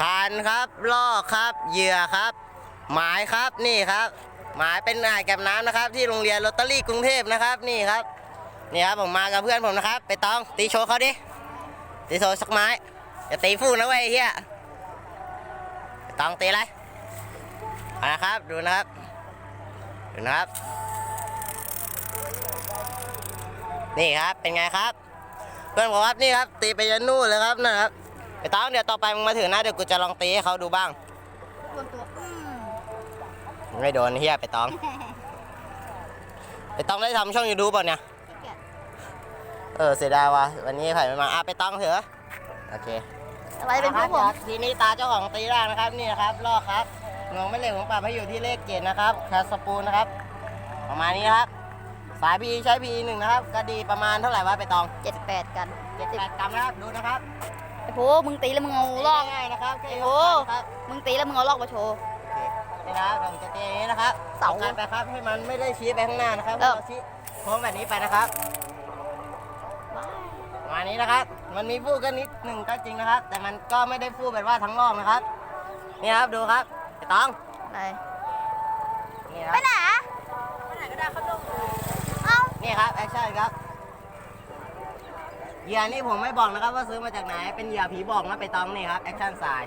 คันครับล่อครับเหยื่อครับ หมายครับนี่ครับ หมายเป็นอ่ายแก็บน้ำนะครับ ที่โรงเรียนลอตเตอรี่กรุงเทพนะครับนี่ครับนี่ครับผมมากับเพื่อนผมนะครับ ไปตองตีโชว์เขาดิตีโชว์สักไม้อย่าตีฟูนะเว้ยเฮียตองตีอะไรนะครับดูนะครับดูนะครับ นี่ครับเป็นไงครับ เพื่อนบอกว่านี่ครับ ตีไปยันนู่นเลยครับนะครับ ไปตองเดี๋ยวต่อไปมึงมาถึงนะเดี๋ยวกูจะลองตีให้เขาดูบ้างตัวตัวอืมไม่โดนเฮียไปตองไปตองได้ทำช่องยูทูบป่ะเนี่ย ขี้เกียจเออเสียดายว่ะวันนี้ไผ่ไม่มาอะไปตองเถอะโอเคอะไรเป็นพวกผม ทีนี้ตาเจ้าของตีแรกนะครับนี่นะครับลอกครับงวงไม่เหล็กผมปรับให้อยู่ที่เลขเจ็ดนะครับแคสปูนนะครับ ประมาณนี้นะครับ สายพีใช้พีหนึ่งนะครับก็ดีประมาณเท่าไหร่วะไปตองเจ็ดแปดกัน เจ็ดแปดกรัมนะครับดูนะครับไอ้ โหมึงตีแล้วมึงเอาลอกง่ายๆนะครับแค่ไอ้ยโหกครับมึงตีแล้วมึงเอาลอกมาโชว์ โอเคนี่นะครับผมจะตีอย่างนี้นะครับเสาอการไปครับให้มันไม่ได้ชี้ไปข้างหน้านะครับเออเราชี้โค้งแบบนี้ไปนะครับประมาณนี้นะครับ มันมีฟูกันนิดหนึ่งก็จริงนะครับ แต่มันก็ไม่ได้ฟูแบบว่าทั้งรอบนะครับ นี่ครับดูครับไปตองไหนนี่คไปรับไหนไปไหนก็ได้ครับลูกเอ้านี่ครับแอคชั่นครับ เหยื่อนี่ผมไม่บอกนะครับว่าซื้อมาจากไหน เป็นเหยื่อผีบอกนะไปตองนี่ครับแอคชั่นสาย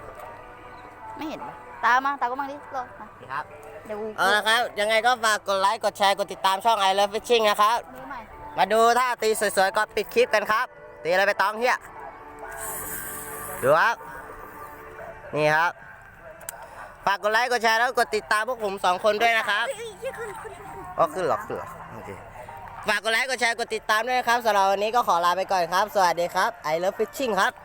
ไม่เห็นวะตามมาตามก็มาดิลอกมานี่ครับเดี๋ยวกูเอาละครับ ยังไงก็ฝากกดไลค์กดแชร์กดติดตามช่อง I Love Fishing นะครับ มือใหม่มาดูท่าตีสวยๆก่อนปิดคลิปกันครับ ตีอะไรไปตองเฮียดูครับนี่ครับฝากกดไลค์กดแชร์แล้วกดติดตามพวกผมสองคนด้วยนะครับ เฮ้ยเฮ้ยขึ้นขึ้นขึ้น ก็ขึ้นหรอกขึ้นหรอกโอเค ฝากกดไลค์ กดแชร์ กดติดตามด้วยนะครับสำหรับวันนี้ก็ขอลาไปก่อนครับ สวัสดีครับ I love fishing ครับ